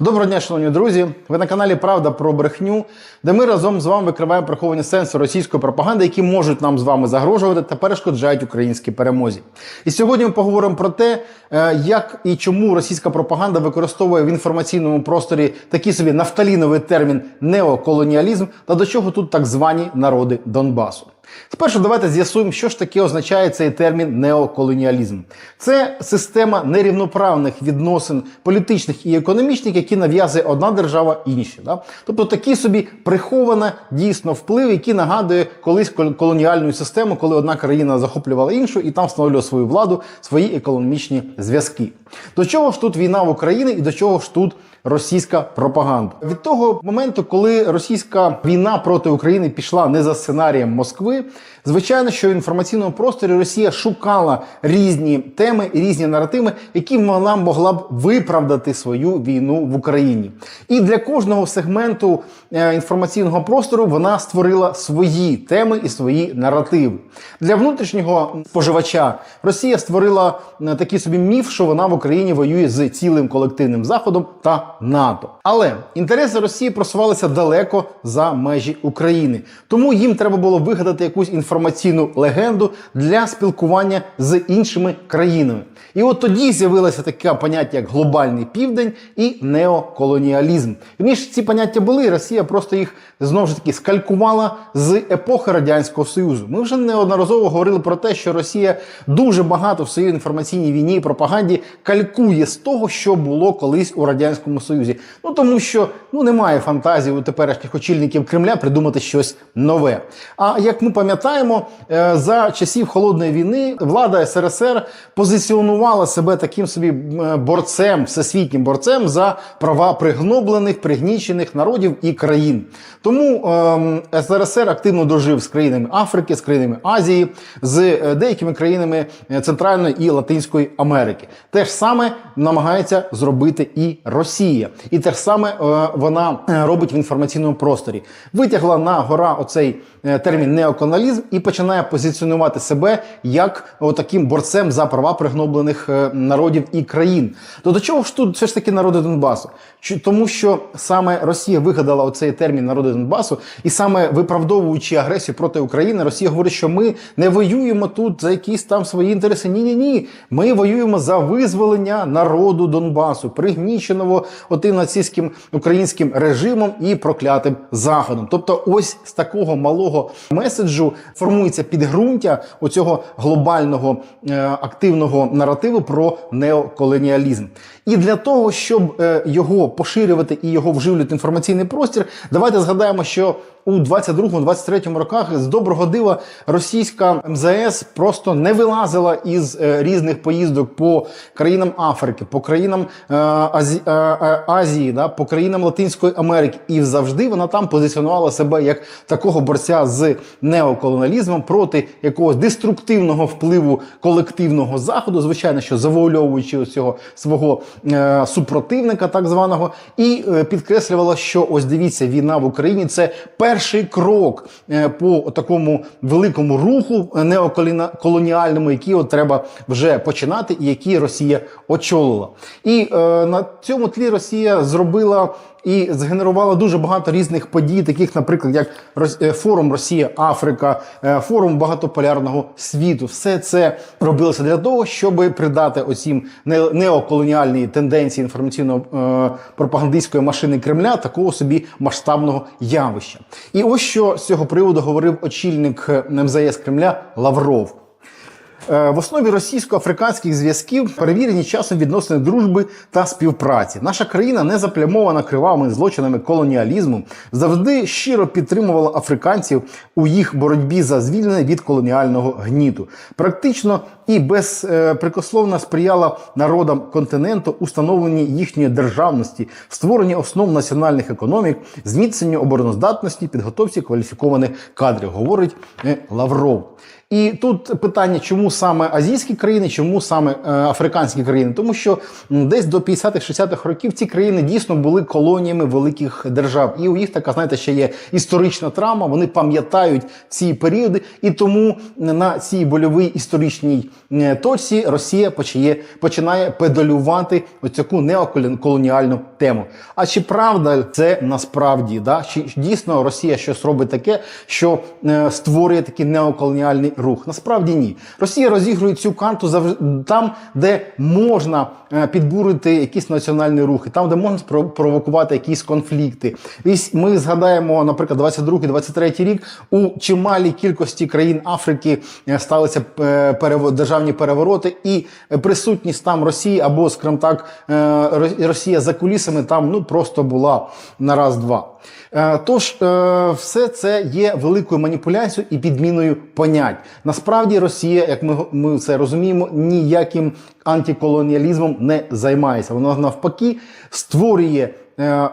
Доброго дня, шановні друзі. Ви на каналі Правда про брехню, де ми разом з вами викриваємо приховані сенси російської пропаганди, які можуть нам з вами загрожувати та перешкоджають українській перемозі. І сьогодні ми поговоримо про те, е, як і чому російська пропаганда використовує в інформаційному просторі такий собі нафталіновий термін неоколоніалізм та до чого тут так звані народи Донбасу. Спершу давайте з'ясуємо, що ж таке означає цей термін неоколоніалізм. Це система нерівноправних відносин політичних і економічних, які нав'язує одна держава іншій. Да? Тобто такий собі прихована дійсно вплив, який нагадує колись кол- колоніальну систему, коли одна країна захоплювала іншу і там встановлювала свою владу, свої економічні зв'язки. До чого ж тут війна в Україні і до чого ж тут російська пропаганда. Від того моменту, коли російська війна проти України пішла не за сценарієм Москви, звичайно, що в інформаційному просторі Росія шукала різні теми і різні наративи, які вона могла б виправдати свою війну в Україні. І для кожного сегменту е, інформаційного простору вона створила свої теми і свої наративи. Для внутрішнього споживача Росія створила е, такий собі міф, що вона в Україні воює з цілим колективним заходом та НАТО. Але інтереси Росії просувалися далеко за межі України. Тому їм треба було вигадати якусь інформаційну легенду для спілкування з іншими країнами. І от тоді з'явилося таке поняття, як глобальний південь і неоколоніалізм. Вірніше, ці поняття були, Росія просто їх знову ж таки скалькувала з епохи Радянського Союзу. Ми вже неодноразово говорили про те, що Росія дуже багато в своїй інформаційній війні і пропаганді калькує з того, що було колись у Радянському Союзі. Ну тому що ну немає фантазії у теперішніх очільників Кремля придумати щось нове. А як ми пам'ятаємо, е, за часів холодної війни влада СРСР позиціонувала себе таким собі е, борцем, всесвітнім борцем за права пригноблених, пригнічених народів і країн. Тому ем, СРСР активно дружив з країнами Африки, з країнами Азії, з е, деякими країнами е, Центральної і Латинської Америки. Те ж саме намагається зробити і Росія, і те ж саме е, вона е, робить в інформаційному просторі. Витягла на гора оцей е, термін неоколоналізм і починає позиціонувати себе як таким борцем за права пригноблених народів і країн. То до чого ж тут все ж таки народи Донбасу? Чи- Тому що саме Росія вигадала оцей термін народи Донбасу, і саме виправдовуючи агресію проти України, Росія говорить, що ми не воюємо тут за якісь там свої інтереси. Ні, ні, ні. Ми воюємо за визволення народу Донбасу, пригніченого отим нацистським українським режимом і проклятим заходом. Тобто, ось з такого малого меседжу формується підґрунтя оцього глобального е, активного наративу про неоколоніалізм. І для того, щоб е, його поширювати і його вживлювати інформаційний простір, давайте згадаємо, що у 22-23 роках з доброго дива російська МЗС просто не вилазила із е, різних поїздок по країнам Африки, по країнам е, Азі, Азії, да, по країнам Латинської Америки. І завжди вона там позиціонувала себе як такого борця з неоколоніалізмом проти якогось деструктивного впливу колективного заходу, звичайно, що завуальовуючи цього свого супротивника, так званого, і е, підкреслювала, що ось дивіться, війна в Україні це перший крок е, по такому великому руху е, неоколоніальному, який от треба вже починати, і який Росія очолила. І е, на цьому тлі Росія зробила. І згенерувала дуже багато різних подій, таких, наприклад, як е, форум Росія Африка, е, форум багатополярного світу. Все це робилося для того, щоб придати оцім не- неоколоніальній тенденції інформаційно-пропагандистської машини Кремля такого собі масштабного явища. І ось що з цього приводу говорив очільник е, МЗС Кремля Лавров. Е, В основі російсько-африканських зв'язків перевірені часом відносини дружби та співпраці. Наша країна не заплямована кривавими злочинами колоніалізму, завжди щиро підтримувала африканців у їх боротьбі за звільнення від колоніального гніту. Практично і безпрекословно сприяла народам континенту у становленні їхньої державності, створенні основ національних економік, зміцненню обороноздатності, підготовці кваліфікованих кадрів, говорить е, Лавров. І тут питання, чому саме азійські країни, чому саме е, африканські країни? Тому що десь до 50-60-х років ці країни дійсно були колоніями великих держав. І у їх така, знаєте, ще є історична травма. Вони пам'ятають ці періоди, і тому на цій больовій історичній е, точці Росія почає, починає педалювати оцяку неоколоніальну тему. А чи правда це насправді? Да? Чи дійсно Росія щось робить таке, що е, створює такий неоколоніальний рух? Насправді ні. Росія розігрує цю карту завж- там, де можна е, підбурити якісь національні рухи, там, де можна провокувати якісь конфлікти. Ось ми згадаємо, наприклад, 22-23 рік у чималій кількості країн Африки е, сталися е, перево- державні перевороти, і присутність там Росії або, скажімо так, е, Росія за кулісами там ну просто була на раз-два. Е, Тож е, все це є великою маніпуляцією і підміною понять. Насправді Росія, як ми, ми це розуміємо, ніяким антиколоніалізмом не займається. Вона навпаки створює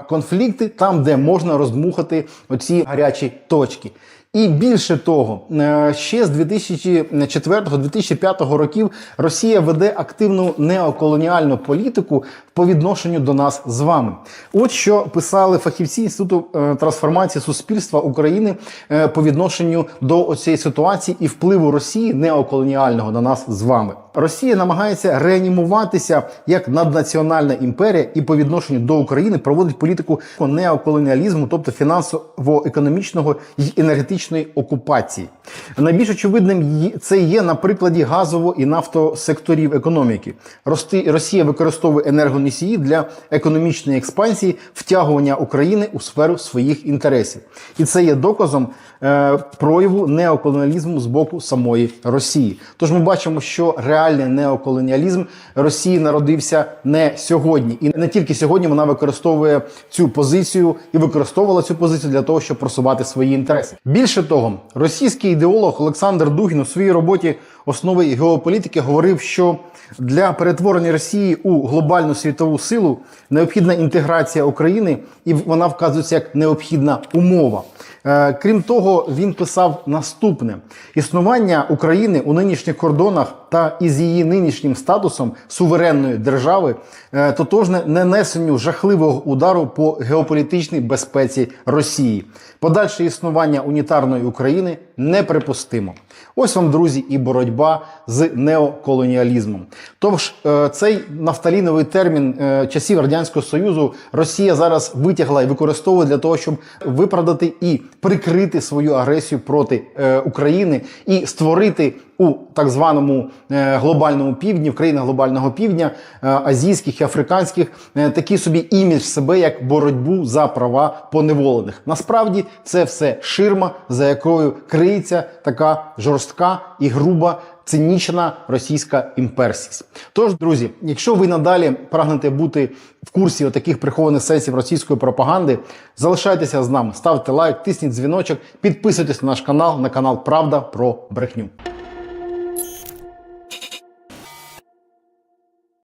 конфлікти там, де можна роздмухати оці гарячі точки. І більше того, е, ще з 2004-2005 років Росія веде активну неоколоніальну політику по відношенню до нас з вами. От що писали фахівці інституту е, трансформації суспільства України е, по відношенню до цієї ситуації і впливу Росії неоколоніального на нас з вами. Росія намагається реанімуватися як наднаціональна імперія і по відношенню до України проводить політику неоколоніалізму, тобто фінансово-економічного і енергетичної окупації. Найбільш очевидним це є на прикладі газово і нафтосекторів економіки. Рости- Росія використовує енергоносії для економічної експансії, втягування України у сферу своїх інтересів, і це є доказом е, прояву неоколоніалізму з боку самої Росії. Тож ми бачимо, що реальний неоколоніалізм Росії народився не сьогодні, і не тільки сьогодні вона використовує цю позицію і використовувала цю позицію для того, щоб просувати свої інтереси. Більше того, російський ідеолог Олександр Дугін у своїй роботі основи геополітики говорив, що для перетворення Росії у глобальну світову силу необхідна інтеграція України, і вона вказується як необхідна умова. Е, Крім того, він писав наступне: існування України у нинішніх кордонах та із її нинішнім статусом суверенної держави е, тотожне нанесенню жахливого удару по геополітичній безпеці Росії. Подальше існування унітарної України неприпустимо. Ось вам, друзі, і боротьба з неоколоніалізмом. Тож е, цей нафталіновий термін е, часів радянського союзу Росія зараз витягла і використовує для того, щоб виправдати і прикрити свою агресію проти е, України і створити у так званому е, глобальному півдні, в країнах глобального півдня, е, азійських і африканських, е, такий собі імідж себе як боротьбу за права поневолених. Насправді це все ширма, за якою криється така жорстка і груба. Цинічна російська імперськість. Тож, друзі, якщо ви надалі прагнете бути в курсі таких прихованих сенсів російської пропаганди, залишайтеся з нами, ставте лайк, тисніть дзвіночок, підписуйтесь на наш канал, на канал Правда про брехню.